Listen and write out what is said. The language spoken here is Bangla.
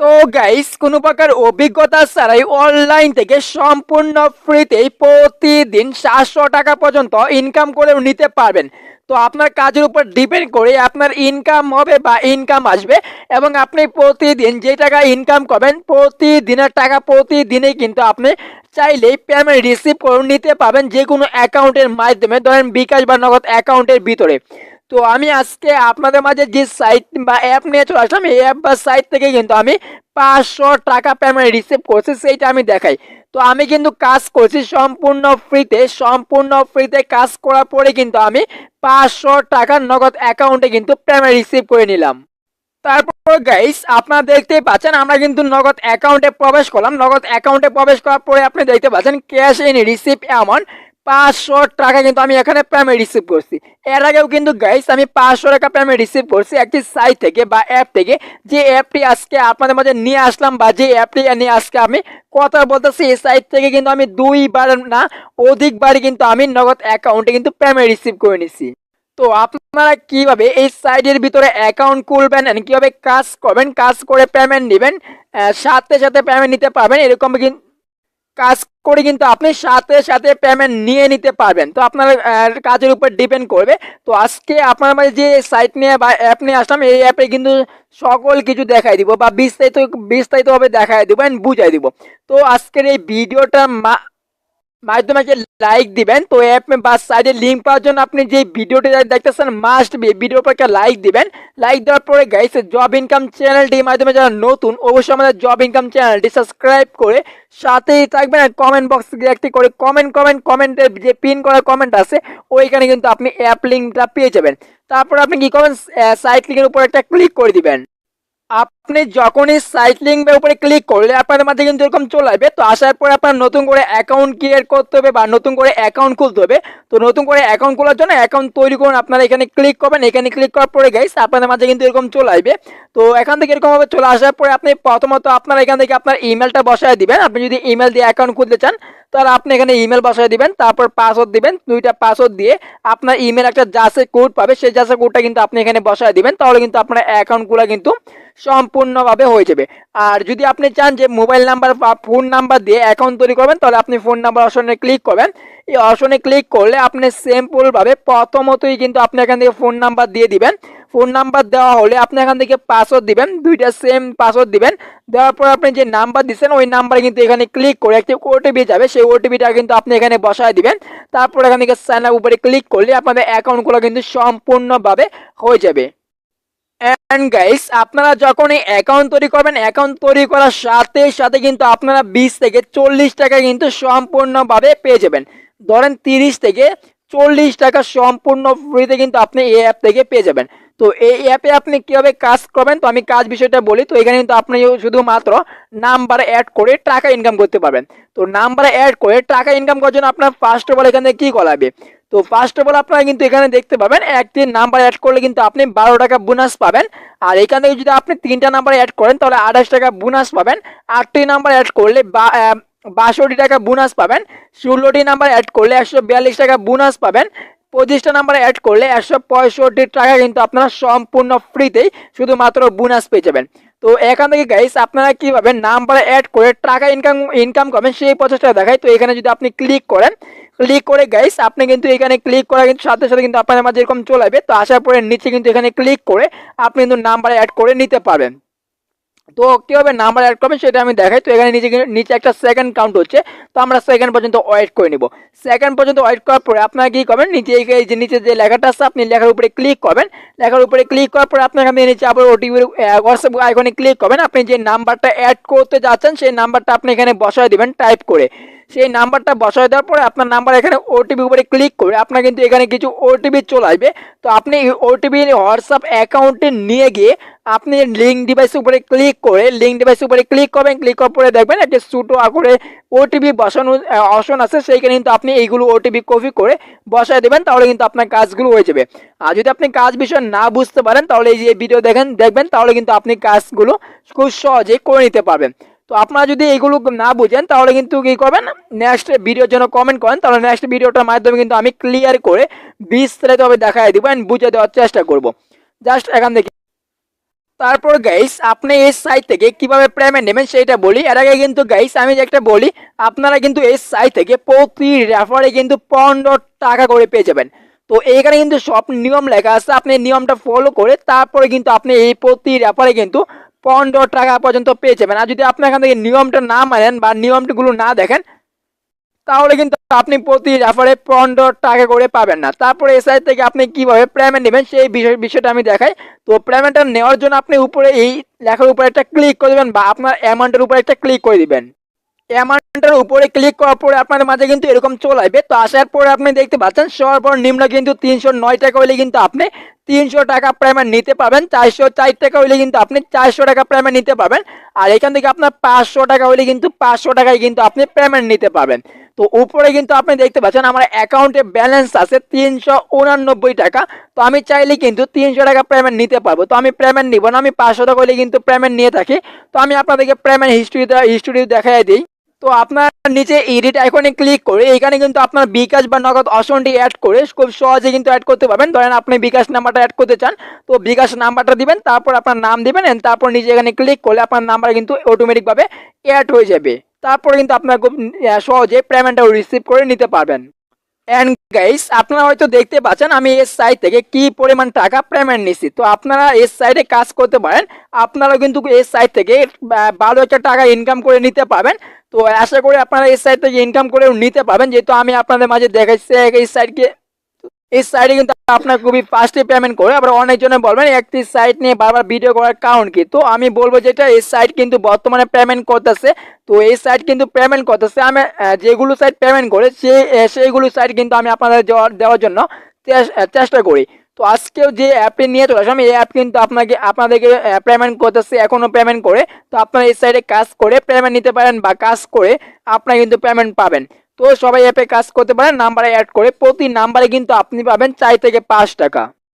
তো গাইস কোনো প্রকার অভিজ্ঞতা ছাড়াই অনলাইন থেকে সম্পূর্ণ ফ্রিতে প্রতিদিন সাতশো টাকা পর্যন্ত ইনকাম করে নিতে পারবেন। তো আপনার কাজের উপর ডিপেন্ড করে আপনার ইনকাম হবে বা ইনকাম আসবে এবং আপনি প্রতিদিন যে টাকা ইনকাম করবেন, প্রতিদিনের টাকা প্রতিদিনেই কিন্তু আপনি চাইলেই পেমেন্ট রিসিভ করে নিতে পারবেন যে কোনো অ্যাকাউন্টের মাধ্যমে, ধরেন বিকাশ বা নগদ অ্যাকাউন্টের ভিতরে। তো আমি আজকে আপনাদের মাঝে যে সাইট বা অ্যাপ নিয়ে চলে আসলাম, এই অ্যাপ বা সাইট থেকে কিন্তু আমি পাঁচশো টাকা পেমেন্ট রিসিভ করছি, সেইটা আমি দেখাই। তো আমি কিন্তু কাজ করছি সম্পূর্ণ ফ্রিতে সম্পূর্ণ ফ্রিতে কাজ করার পরে কিন্তু আমি পাঁচশো টাকা নগদ অ্যাকাউন্টে কিন্তু পেমেন্ট রিসিভ করে নিলাম। তারপর গাইস আপনারা দেখতেই পাচ্ছেন, আমরা কিন্তু নগদ অ্যাকাউন্টে প্রবেশ করলাম। নগদ অ্যাকাউন্টে প্রবেশ করার পরে আপনি দেখতে পাচ্ছেন ক্যাশ ইন রিসিভ অ্যামাউন্ট পাঁচশো টাকা কিন্তু আমি এখানে পেমেন্ট রিসিভ করছি। এর আগেও কিন্তু গাইস আমি পাঁচশো টাকা পেমেন্ট রিসিভ করছি একটি সাইট থেকে বা অ্যাপ থেকে। যে অ্যাপটি আজকে আপনাদের মাঝে নিয়ে আসলাম বা যে অ্যাপটি নিয়ে আজকে আমি কথা বলতেছি, এই সাইট থেকে কিন্তু আমি দুইবার না অধিকবারই কিন্তু আমি নগদ অ্যাকাউন্টে কিন্তু পেমেন্ট রিসিভ করে নিছি। তো আপনারা কীভাবে এই সাইটের ভিতরে অ্যাকাউন্ট খুলবেন কীভাবে কাজ করবেন, কাজ করে পেমেন্ট নেবেন সাথে সাথে পেমেন্ট নিতে পারবেন, এরকম কিন্তু কাজ করে কিন্তু আপনি সাথে সাথে পেমেন্ট নিয়ে নিতে পারবেন। তো আপনার কাজের উপর ডিপেন্ড করবে। তো আজকে আপনার মানে যে সাইট নিয়ে বা অ্যাপ নিয়ে আসলাম, এই অ্যাপে কিন্তু সকল কিছু দেখাই দিব বা বিস্তারিত, বিস্তারিতভাবে দেখাই দিব অ্যান্ড বুঝাই দিব। তো আজকের এই ভিডিওটা মা মাধ্যমে যে লাইক দিবেন, তো অ্যাপ বা সাইডে লিঙ্ক পাওয়ার জন্য আপনি যে ভিডিওটি দেখতেছেন মাস্ট বি ভিডিওর পর একটা লাইক দিবেন। লাইক দেওয়ার পরে গাইস জব ইনকাম চ্যানেলটির মাধ্যমে যারা নতুন, অবশ্যই আমাদের জব ইনকাম চ্যানেলটি সাবস্ক্রাইব করে সাথেই থাকবেন কমেন্ট বক্স একটি করে কমেন্ট কমেন্ট কমেন্টের যে পিন করা কমেন্ট আছে, ওইখানে কিন্তু আপনি অ্যাপ লিঙ্কটা পেয়ে যাবেন। তারপর আপনি কি করবেন? সাইট লিঙ্কের উপর একটা ক্লিক করে দিবেন। আপনি যখনই সাইক্লিং লিঙ্কের উপরে ক্লিক করলে আপনাদের মাঝে কিন্তু এরকম চলে আসবে। তো আসার পরে আপনার নতুন করে অ্যাকাউন্ট ক্রিয়েট করতে হবে বা নতুন করে অ্যাকাউন্ট খুলতে হবে। তো নতুন করে অ্যাকাউন্ট খোলার জন্য অ্যাকাউন্ট তৈরি করুন, আপনারা এখানে ক্লিক করবেন। এখানে ক্লিক করার পরে গাইস আপনাদের মাঝে কিন্তু এরকম চলে আসবে। তো এখান থেকে এরকম ভাবে চলে আসার পরে আপনি প্রথমত আপনার এখান থেকে আপনার ইমেলটা বসায় দিবেন। আপনি যদি ইমেল দিয়ে অ্যাকাউন্ট খুলতে চান তাহলে আপনি এখানে ইমেল বসায় দিবেন, তারপর পাসওয়ার্ড দিবেন, দুইটা পাসওয়ার্ড দিয়ে আপনার ইমেল একটা জাসে কোড পাবে, সেই জাসে কোডটা কিন্তু আপনি এখানে বসায় দিবেন, তাহলে কিন্তু আপনার অ্যাকাউন্টগুলো কিন্তু সম্পূর্ণভাবে হয়ে যাবে। আর যদি আপনি চান যে মোবাইল নাম্বার বা ফোন নাম্বার দিয়ে অ্যাকাউন্ট তৈরি করবেন, তাহলে আপনি ফোন নাম্বার অপশনে ক্লিক করবেন। এই অপশনে ক্লিক করলে আপনি সিম্পলভাবে প্রথমতই কিন্তু আপনি এখান থেকে ফোন নাম্বার দিয়ে দিবেন। ফোন নাম্বার দেওয়া হলে আপনি এখান থেকে পাসওয়ার্ড দিবেন, দুইটা সেম পাসওয়ার্ড দিবেন। দেওয়ার পর আপনি যে নাম্বার দিচ্ছেন, ওই নাম্বারে কিন্তু এখানে ক্লিক করে একটি ওটিপি যাবে। সেই ওটিপিটা কিন্তু আপনি এখানে বসায় দিবেন। তারপর এখান থেকে সাইন আপ উপরে ক্লিক করলে আপনাদের অ্যাকাউন্টগুলো কিন্তু সম্পূর্ণভাবে হয়ে যাবে। অ্যান্ড গাইস আপনারা যখন এই অ্যাকাউন্ট তৈরি করবেন অ্যাকাউন্ট তৈরি করার সাথে সাথে কিন্তু আপনারা বিশ থেকে চল্লিশ টাকা কিন্তু সম্পূর্ণভাবে পেয়ে যাবেন। ধরেন তিরিশ থেকে চল্লিশ টাকা সম্পূর্ণ ফ্রিতে কিন্তু আপনি এই অ্যাপ থেকে পেয়ে যাবেন। তো এই অ্যাপে আপনি কীভাবে কাজ করবেন? তো আমি কাজ বিষয়টা বলি। তো এখানে কিন্তু আপনি শুধুমাত্র নাম্বার অ্যাড করে টাকা ইনকাম করতে পারবেন। তো নাম্বার অ্যাড করে টাকা ইনকাম করার জন্য আপনার ফার্স্ট অফ অল এখানে কী করা লাগবে তো ফার্স্ট অফ অল আপনারা কিন্তু এখানে দেখতে পাবেন একটি নাম্বার অ্যাড করলে কিন্তু আপনি বারো টাকা বোনাস পাবেন। আর এখান থেকে যদি আপনি তিনটা নাম্বার অ্যাড করেন, তাহলে আঠাশ টাকা বোনাস পাবেন। আটটি নাম্বার অ্যাড করলে বা বাষট্টি টাকা বোনাস পাবেন। ষোলোটি নাম্বার অ্যাড করলে একশো বিয়াল্লিশ টাকা বোনাস পাবেন। পঁচিশটা নাম্বার অ্যাড করলে একশো পঁয়ষট্টি টাকা কিন্তু আপনারা সম্পূর্ণ ফ্রিতেই শুধুমাত্র বোনাস পেয়ে যাবেন। তো এখান থেকে গাইস আপনারা কীভাবে নাম্বার অ্যাড করে টাকা ইনকাম ইনকাম করবেন সেই প্রচেষ্টা দেখায় তো এখানে যদি আপনি ক্লিক করেন ক্লিক করে গাইস আপনি কিন্তু এখানে ক্লিক করা কিন্তু সাথে সাথে কিন্তু আপনার মাঝে এরকম চলে তো আসার পরে নিচে কিন্তু এখানে ক্লিক করে আপনি কিন্তু নাম্বার অ্যাড করে নিতে পারবেন। তো কীভাবে নাম্বার অ্যাড করবে সেটা আমি দেখাই। তো এখানে নিচে নিচে একটা সেকেন্ড কাউন্ট হচ্ছে। তো আমরা সেকেন্ড পর্যন্ত ওয়েট করে নিব। সেকেন্ড পর্যন্ত ওয়েট করার পরে আপনারা কী করবেন? নিচে এই যে নিচে যে লেখাটা আছে, আপনি লেখার উপরে ক্লিক করবেন। লেখার উপরে ক্লিক করার পরে আপনাকে আমি নিচে আবার ওটিপির হোয়াটসঅ্যাপ আইকনে ক্লিক করবেন। আপনি যে নাম্বারটা অ্যাড করতে যাচ্ছেন, সেই নাম্বারটা আপনি এখানে বসায় দেবেন টাইপ করে। সেই নাম্বারটা বসায় দেওয়ার পরে আপনার নাম্বার এখানে ওটিপি উপরে ক্লিক করে আপনার কিন্তু এখানে কিছু ওটিপি চলে আসবে। তো আপনি ওটিপি হোয়াটসঅ্যাপ অ্যাকাউন্টে নিয়ে গিয়ে আপনি লিঙ্ক ডিভাইস উপরে ক্লিক করে লিঙ্ক ডিভাইস উপরে ক্লিক করবেন। ক্লিক করার পরে দেখবেন একটা ছোটো করে ওটিপি বসানো অপশন আছে। সেইখানে কিন্তু আপনি এইগুলো ওটিপি কপি করে বসায় দেবেন, তাহলে কিন্তু আপনার কাজগুলো হয়ে যাবে। আর যদি আপনি কাজ বিষয় না বুঝতে পারেন, তাহলে এই যে ভিডিও দেখেন, দেখবেন, তাহলে কিন্তু আপনি কাজগুলো খুব সহজেই করে নিতে পারবেন। তো আপনারা যদি এইগুলো না বুঝেন, তাহলে কিন্তু কী করবেন? নেক্সট ভিডিওর জন্য কমেন্ট করেন, তাহলে নেক্সট ভিডিওটার মাধ্যমে কিন্তু আমি ক্লিয়ার করে বিস্তারিতভাবে দেখাই দেবো অ্যান্ড বুঝে দেওয়ার চেষ্টা করব। জাস্ট এখান থেকে। তারপর গাইস আপনি এই সাইট থেকে কীভাবে পেমেন্ট নেবেন সেটা বলি। এর আগে কিন্তু গাইস আমি একটা বলি, আপনারা কিন্তু এই সাইট থেকে প্রতি রেফারে কিন্তু পনেরো টাকা করে পেয়ে যাবেন। তো এইখানে কিন্তু সব নিয়ম লেখা আছে, আপনি নিয়মটা ফলো করে তারপরে কিন্তু আপনি এই প্রতি রেফারে কিন্তু পনেরো টাকা পর্যন্ত পেয়ে যাবেন। আর যদি আপনি এখান থেকে নিয়মটা না মানেন বা নিয়মগুলো না দেখেন, তাহলে কিন্তু আপনি প্রতি রেফারে পনেরো টাকা করে পাবেন না। তারপরে এসআই থেকে আপনি কীভাবে পেমেন্ট নেবেন সেই বিষয়, বিষয়টা আমি দেখাই। তো পেমেন্টটা নেওয়ার জন্য আপনি উপরে এই লেখার উপরে একটা ক্লিক করে দেবেন বা আপনার অ্যামাউন্টের উপরে একটা ক্লিক করে দিবেন। অ্যামাউন্টের উপরে ক্লিক করার পরে আপনাদের মাঝে কিন্তু এরকম চলে আসবে। তো আসার পরে আপনি দেখতে পাচ্ছেন, সর্বনিম্ন কিন্তু তিনশো নয় টাকা হলে কিন্তু আপনি তিনশো টাকা প্রাইমার নিতে পাবেন চারশো চার টাকা হলে কিন্তু আপনি চারশো টাকা প্রাইমার নিতে পাবেন আর এখান থেকে আপনার পাঁচশো টাকা হলে কিন্তু পাঁচশো টাকায় কিন্তু আপনি পেমেন্ট নিতে পাবেন তো উপরে কিন্তু আপনি দেখতে পাচ্ছেন, আমার অ্যাকাউন্টে ব্যালেন্স আছে তিনশো উনানব্বই টাকা। তো আমি চাইলে কিন্তু তিনশো টাকা পেমেন্ট নিতে পারব। তো আমি পেমেন্ট নিব না, আমি পাঁচশো টাকা হলে কিন্তু পেমেন্ট নিয়ে থাকি। তো আমি আপনাদেরকে পেমেন্ট হিস্ট্রি হিস্ট্রি দেখাই দিই। তো আপনার নিচে এডিট আইকনে ক্লিক করে এখানে কিন্তু আপনার বিকাশ বা নগদ অপশনটি অ্যাড করে খুব সহজে কিন্তু অ্যাড করতে পারবেন। ধরেন আপনি বিকাশ নাম্বারটা অ্যাড করতে চান, তো বিকাশ নাম্বারটা দিবেন, তারপর আপনার নাম দিবেন তারপর নিচে এখানে ক্লিক করলে আপনার নাম্বার কিন্তু অটোমেটিকভাবে অ্যাড হয়ে যাবে। তারপরে কিন্তু আপনার খুব সহজে পেমেন্টটা রিসিভ করে নিতে পারবেন। অ্যান্ড গাইস আপনারা হয়তো দেখতে পাচ্ছেন আমি এর সাইট থেকে কি পরিমাণ টাকা পেমেন্ট নিচ্ছি তো আপনারা এর সাইটে কাজ করতে পারেন আপনারা কিন্তু এর সাইট থেকে ভালো একটা টাকা ইনকাম করে নিতে পারবেন। তো আশা করি আপনারা এই সাইড থেকে ইনকাম করে নিতে পারবেন। যেহেতু আমি আপনাদের মাঝে দেখাচ্ছি এই সাইটকে এই সাইটে কিন্তু আপনার খুবই ফাস্টে পেমেন্ট করে, আবার অনেকজনে বলবেন, একটি সাইট নিয়ে বারবার ভিডিও করার কারণ কি? তো আমি বলব যেটা, এই সাইট কিন্তু বর্তমানে পেমেন্ট করতেছে। তো এই সাইট কিন্তু পেমেন্ট করতেছে। আমি যেগুলো সাইট পেমেন্ট করে সেই সেইগুলো সাইট কিন্তু আমি আপনাদের দেওয়ার জন্য চেষ্টা করি। তো আজকেও যে অ্যাপটি নিয়ে চলে আসলাম, এই অ্যাপ কিন্তু আপনাকে, আপনাদেরকে পেমেন্ট করতেছে এখনও পেমেন্ট করে। তো আপনারা এই সাইডে কাজ করে পেমেন্ট নিতে পারেন বা কাজ করে আপনারা কিন্তু পেমেন্ট পাবেন। তো সবাই অ্যাপে কাজ করতে পারেন নাম্বারে অ্যাড করে। প্রতি নাম্বারে কিন্তু আপনি পাবেন চার থেকে পাঁচ টাকা।